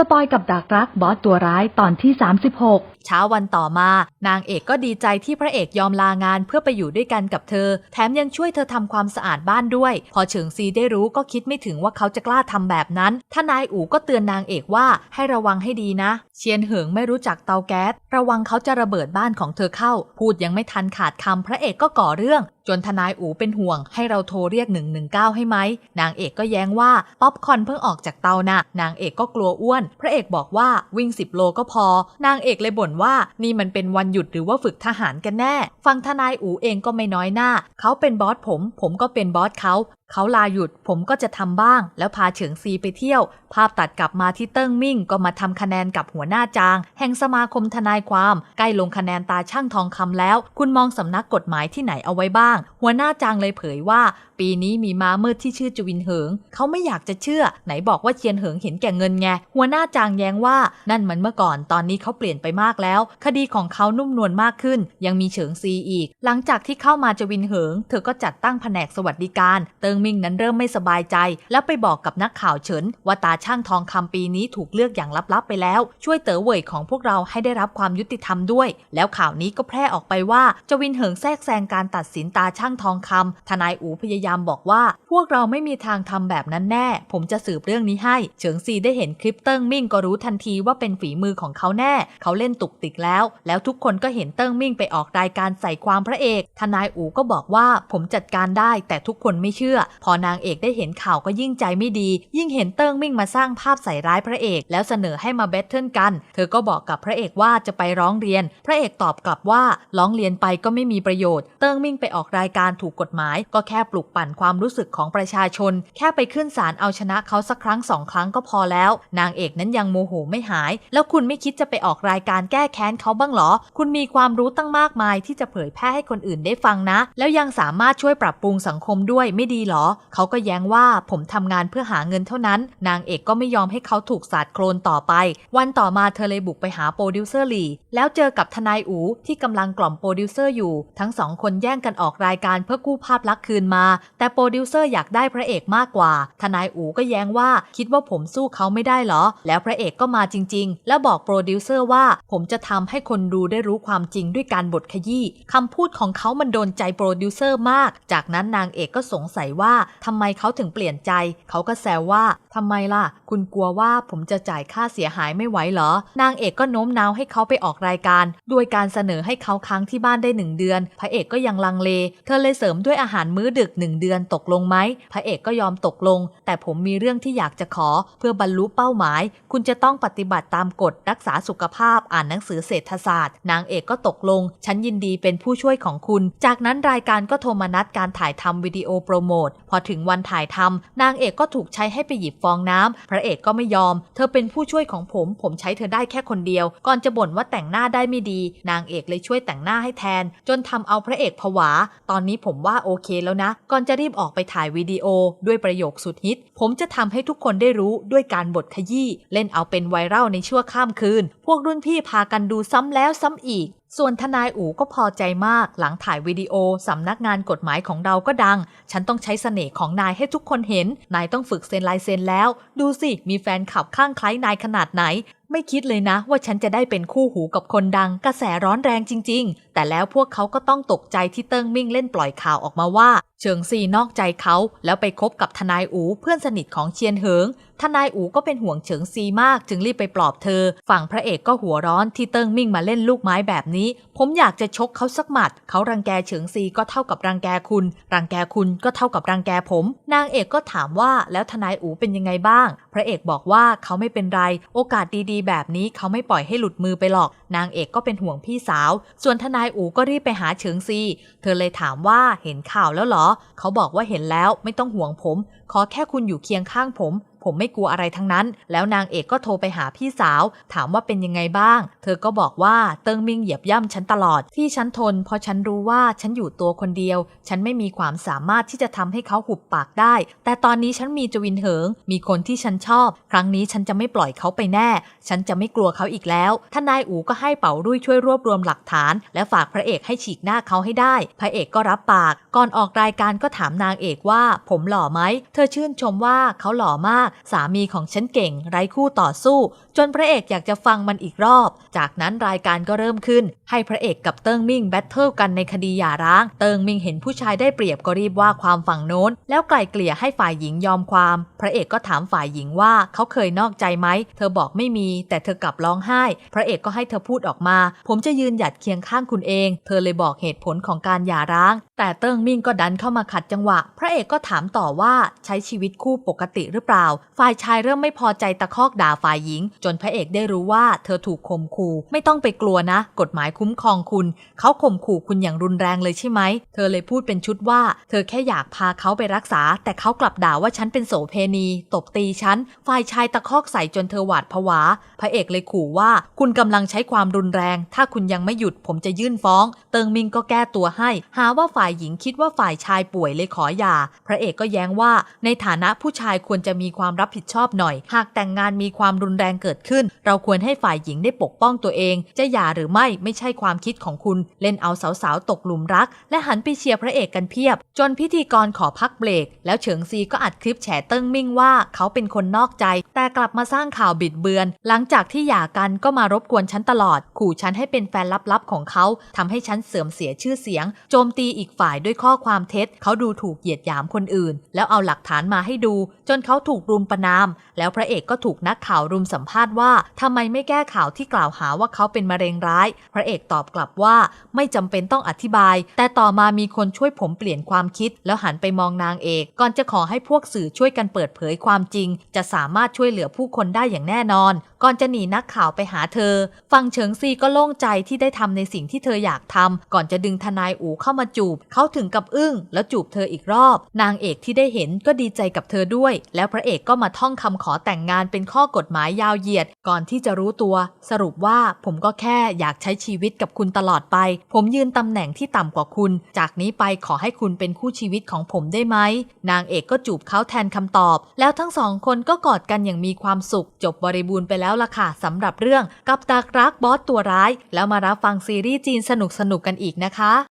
สปอยกับดักรักบอสตัวร้ายตอนที่ 36 เช้าวันต่อมา นางเอกก็ดีใจที่พระเอกยอมลางานเพื่อไปอยู่ด้วยกันกับเธอ แถมยังช่วยเธอทำความสะอาดบ้านด้วย พอเฉิงซีได้รู้ก็คิดไม่ถึงว่าเขาจะกล้าทำแบบนั้นทนายอู๋ก็เตือนนางเอกว่าให้ระวังให้ดีนะ เชียนเหิงไม่รู้จักเตาแก๊ส ระวังเขาจะระเบิดบ้านของเธอเข้า พูดยังไม่ทันขาดคำพระเอกก็ก่อเรื่อง จนทนายอูเป็นห่วง ให้เราโทรเรียก 119 ให้ไหม นางเอกก็แย้งว่า ป๊อปคอนเพิ่งออกจากเตานะ่ะ นางเอกก็กลัวอ้วน พระเอกบอกว่าวิ่ง 10 โลก็พอ นางเอกเลยบ่นว่านี่มันเป็นวันหยุดหรือว่าฝึกทหารกันแน่ ฟังทนายอูเองก็ไม่น้อยหน้า เขาเป็นบอสผม ผมก็เป็นบอสเขาเขาลาหยุดผมก็จะทำบ้าง แล้วพาเฉิงซีไปเที่ยว ภาพตัดกลับมาที่เติ้งมิ่งก็มาทำคะแนนกับหัวหน้าจาง แห่งสมาคมทนายความ ใกล้ลงคะแนนตาช่างทองคำแล้ว คุณมองสำนักกฎหมายที่ไหนเอาไว้บ้าง หัวหน้าจางเลยเผยว่า ปีนี้มีม้ามืดที่ชื่อจวินเหิง เขาไม่อยากจะเชื่อ ไหนบอกว่าเจียนเหิงเห็นแก่เงินไงหัวหน้าจางแย้งว่า นั่นมันเมื่อก่อนตอนนี้เขาเปลี่ยนไปมากแล้ว คดีของเขานุ่มนวลมากขึ้น ยังมีเฉิงซีอีก หลังจากที่เข้ามาจวินเหิง เธอก็จัดตั้งแผนกสวัสดิการเติงมิ่งนั้นเริ่มไม่สบายใจ แล้วไปบอกกับนักข่าวเฉินว่าตาช่างทองคำปีนี้ถูกเลือกอย่างลับๆไปแล้ว ช่วยเต๋อเหวยของพวกเราให้ได้รับความยุติธรรมด้วย แล้วข่าวนี้ก็แพร่ออกไปว่าจวินเหิงแทรกแซงการตัดสินตาช่างทองคำทนายอูพยายามบอกว่า พวกเราไม่มีทางทำแบบนั้นแน่ ผมจะสืบเรื่องนี้ให้ เฉิงซีได้เห็นคลิปเติ้งมิ่งก็รู้ทันทีว่าเป็นฝีมือของเขาแน่ เขาเล่นตุกติกแล้ว แล้วทุกคนก็เห็นเติ้งมิ่งไปออกรายการใส่ความพระเอก ทนายอูก็บอกว่าผมจัดการได้แต่ทุกคนไม่เชื่อพอนางเอกได้เห็นข่าวก็ยิ่งใจไม่ดี ยิ่งเห็นเติ้งมิ่งมาสร้างภาพใส่ร้ายพระเอก แล้วเสนอให้มาแบทเทิลกัน เธอก็บอกกับพระเอกว่าจะไปร้องเรียน พระเอกตอบกลับว่าร้องเรียนไปก็ไม่มีประโยชน์ เติ้งมิ่งไปออกรายการถูกกฎหมาย ก็แค่ปลุกปั่นความรู้สึกของประชาชน แค่ไปขึ้นศาลเอาชนะเขาสักครั้งสองครั้งก็พอแล้ว นางเอกนั้นยังโมโหไม่หาย แล้วคุณไม่คิดจะไปออกรายการแก้แค้นเขาบ้างหรอ คุณมีความรู้ตั้งมากมายที่จะเผยแพร่ให้คนอื่นได้ฟังนะ แล้วยังสามารถช่วยปรับปรุงสังคมด้วยไม่ดีหรอเขาก็แย้งว่าผมทำงานเพื่อหาเงินเท่านั้น นางเอกก็ไม่ยอมให้เขาถูกสาดโคลนต่อไป วันต่อมาเธอเลยบุกไปหาโปรดิวเซอร์หลีแล้วเจอกับทนายอูที่กำลังกล่อมโปรดิวเซอร์อยู่ ทั้งสองคนแย่งกันออกรายการเพื่อกู้ภาพลักษณ์คืนมา แต่โปรดิวเซอร์อยากได้พระเอกมากกว่า ทนายอูก็แย้งว่าคิดว่าผมสู้เขาไม่ได้เหรอ แล้วพระเอกก็มาจริง ๆ แล้วบอกโปรดิวเซอร์ว่าผมจะทำให้คนดูได้รู้ความจริงด้วยการบทขยี้คำพูดของเขามันโดนใจโปรดิวเซอร์มาก จากนั้นนางเอกก็สงสัยว่าทำไมเขาถึงเปลี่ยนใจ เขาก็แซวว่าทำไมล่ะ คุณกลัวว่าผมจะจ่ายค่าเสียหายไม่ไหวเหรอ นางเอกก็โน้มน้าวให้เขาไปออกรายการ ด้วยการเสนอให้เขาค้างที่บ้านได้หนึ่งเดือน พระเอกก็ยังลังเล เธอเลยเสริมด้วยอาหารมื้อดึกหนึ่งเดือนตกลงไหม พระเอกก็ยอมตกลง แต่ผมมีเรื่องที่อยากจะขอ เพื่อบรรลุเป้าหมาย คุณจะต้องปฏิบัติตามกฎรักษาสุขภาพ อ่านหนังสือเศรษฐศาสตร์ นางเอกก็ตกลง ฉันยินดีเป็นผู้ช่วยของคุณ จากนั้นรายการก็โทรมานัดการถ่ายทำวิดีโอโปรโมท พอถึงวันถ่ายทำนางเอกก็ถูกใช้ให้ไปหยิบฟองน้ำพระเอกก็ไม่ยอม เธอเป็นผู้ช่วยของผม ผมใช้เธอได้แค่คนเดียว ก่อนจะบ่นว่าแต่งหน้าได้ไม่ดี นางเอกเลยช่วยแต่งหน้าให้แทน จนทำเอาพระเอกผวา ตอนนี้ผมว่าโอเคแล้วนะ ก่อนจะรีบออกไปถ่ายวิดีโอ ด้วยประโยคสุดฮิต ผมจะทำให้ทุกคนได้รู้ด้วยการบทขยี้เล่นเอาเป็นไวรัลในชั่วข้ามคืน พวกรุ่นพี่พากันดูซ้ำแล้วซ้ำอีก ส่วนทนายอู๋ก็พอใจมากหลังถ่ายวิดีโอสำนักงานกฎหมายของเราก็ดัง ฉันต้องใช้เสน่ห์ของนายให้ทุกคนเห็น นายต้องฝึกเซ็นลายเซ็นแล้ว ดูสิ มีแฟนขับข้างคล้ายนายขนาดไหน ไม่คิดเลยนะว่าฉันจะได้เป็นคู่หูกับคนดัง กระแสร้อนแรงจริง ๆ แต่แล้วพวกเขาก็ต้องตกใจที่เติ้งมิ่งเล่นปล่อยข่าวออกมาว่า เฉิงซีนอกใจเขาแล้วไปคบกับทนายอูเพื่อนสนิทของเชียนเหิง ทนายอูก็เป็นห่วงเฉิงซีมากจึงรีบไปปลอบเธอ ฝั่งพระเอกก็หัวร้อนที่เติ้งมิ่งมาเล่นลูกไม้แบบนี้ ผมอยากจะชกเขาสักหมัด เขารังแกเฉิงซีก็เท่ากับรังแกคุณ รังแกคุณก็เท่ากับรังแกผม นางเอกก็ถามว่าแล้วทนายอูเป็นยังไงบ้าง พระเอกบอกว่าเขาไม่เป็นไร โอกาสดีๆแบบนี้เขาไม่ปล่อยให้หลุดมือไปหรอก นางเอกก็เป็นห่วงพี่สาว ส่วนทนายอูก็รีบไปหาเฉิงซี เธอเลยถามว่าเห็นข่าวแล้วเหรอ เขาบอกว่าเห็นแล้วไม่ต้องห่วงผม ขอแค่คุณอยู่เคียงข้างผม ผมไม่กลัวอะไรทั้งนั้น แล้วนางเอกก็โทรไปหาพี่สาว ถามว่าเป็นยังไงบ้าง เธอก็บอกว่าเติงมิงเหยียบย่ำฉันตลอด ที่ฉันทน เพราะฉันรู้ว่าฉันอยู่ตัวคนเดียว ฉันไม่มีความสามารถที่จะทำให้เขาหุบปากได้ แต่ตอนนี้ฉันมีจวินเหิง มีคนที่ฉันชอบ ครั้งนี้ฉันจะไม่ปล่อยเขาไปแน่ ฉันจะไม่กลัวเขาอีกแล้วทนายอูก็ให้เป๋ารุ่ยช่วยรวบรวมหลักฐาน และฝากพระเอกให้ฉีกหน้าเขาให้ได้ พระเอกก็รับปาก ก่อนออกรายการก็ถามนางเอกว่า ผมหล่อไหม เธอชื่นชมว่าเขาหล่อมากสามีของฉันเก่ง ไร้คู่ต่อสู้ จนพระเอกอยากจะฟังมันอีกรอบ จากนั้นรายการก็เริ่มขึ้น ให้พระเอกกับเติ้งมิ่งแบทเทิลกันในคดีหย่าร้าง เติ้งมิ่งเห็นผู้ชายได้เปรียบก็รีบว่าความฝั่งโน้น แล้วไกล่เกลี่ยให้ฝ่ายหญิงยอมความ พระเอกก็ถามฝ่ายหญิงว่าเขาเคยนอกใจไหม เธอบอกไม่มี แต่เธอกลับร้องไห้ พระเอกก็ให้เธอพูดออกมา ผมจะยืนหยัดเคียงข้างคุณเอง เธอเลยบอกเหตุผลของการหย่าร้าง แต่เติ้งมิ่งก็ดันเข้ามาขัดจังหวะ พระเอกก็ถามต่อว่าใช้ชีวิตคู่ปกติหรือเปล่าฝ่ายชายเริ่มไม่พอใจตะคอกด่าฝ่ายหญิง จนพระเอกได้รู้ว่าเธอถูกข่มขู่ไม่ต้องไปกลัวนะ กฎหมายคุ้มครองคุณ เขาข่มขู่คุณอย่างรุนแรงเลยใช่ไหม เธอเลยพูดเป็นชุดว่า เธอแค่อยากพาเขาไปรักษา แต่เขากลับด่าว่าฉันเป็นโสเพณี ตบตีฉัน ฝ่ายชายตะคอกใส่จนเธอหวาดผวา พระเอกเลยขู่ว่าคุณกำลังใช้ความรุนแรง ถ้าคุณยังไม่หยุดผมจะยื่นฟ้อง เติงมิงก็แก้ตัวให้ หาว่าฝ่ายหญิงคิดว่าฝ่ายชายป่วยเลยขอหย่า พระเอกก็แย้งว่า ในฐานะผู้ชายควรจะมีความความรับผิดชอบหน่อย หากแต่งงานมีความรุนแรงเกิดขึ้น เราควรให้ฝ่ายหญิงได้ปกป้องตัวเอง จะหย่าหรือไม่ไม่ใช่ความคิดของคุณ เล่นเอาสาวๆตกหลุมรัก และหันไปเชียร์พระเอกกันเพียบ จนพิธีกรขอพักเบรก แล้วเฉิงซีก็อัดคลิปแฉเติ้งมิ่งว่าเขาเป็นคนนอกใจ แต่กลับมาสร้างข่าวบิดเบือน หลังจากที่หย่ากันก็มารบกวนฉันตลอด ขู่ฉันให้เป็นแฟนลับๆของเขาทำให้ฉันเสื่อมเสียชื่อเสียง โจมตีอีกฝ่ายด้วยข้อความเท็จ เขาดูถูกเหยียดหยามคนอื่น แล้วเอาหลักฐานมาให้ดู จนเขาถูกรุมประนาม แล้วพระเอกก็ถูกนักข่าวรุมสัมภาษณ์ว่าทำไมไม่แก้ข่าวที่กล่าวหาว่าเขาเป็นมะเร็งร้าย พระเอกตอบกลับว่าไม่จำเป็นต้องอธิบาย แต่ต่อมามีคนช่วยผมเปลี่ยนความคิด แล้วหันไปมองนางเอก ก่อนจะขอให้พวกสื่อช่วยกันเปิดเผยความจริง จะสามารถช่วยเหลือผู้คนได้อย่างแน่นอนก่อนจะหนีนักข่าวไปหาเธอ ฟังเฉิงซีก็โล่งใจที่ได้ทำในสิ่งที่เธออยากทำก่อนจะดึงทนายอูเข้ามาจูบ เขาถึงกับอึ้ง แล้วจูบเธออีกรอบ นางเอกที่ได้เห็นก็ดีใจกับเธอด้วย แล้วพระเอกก็มาท่องคำขอแต่งงานเป็นข้อกฎหมายยาวเหยียด ก่อนที่จะรู้ตัว สรุปว่าผมก็แค่อยากใช้ชีวิตกับคุณตลอดไป ผมยืนตำแหน่งที่ต่ำกว่าคุณ จากนี้ไปขอให้คุณเป็นคู่ชีวิตของผมได้ไหม นางเอกก็จูบเขาแทนคำตอบ แล้วทั้งสองคนก็กอดกันอย่างมีความสุข จบบริบูรณ์ไปแล้วล่ะค่ะสำหรับเรื่องกับตากรักบอสตัวร้าย แล้วมารับฟังซีรีส์จีนสนุกๆกันอีกนะคะ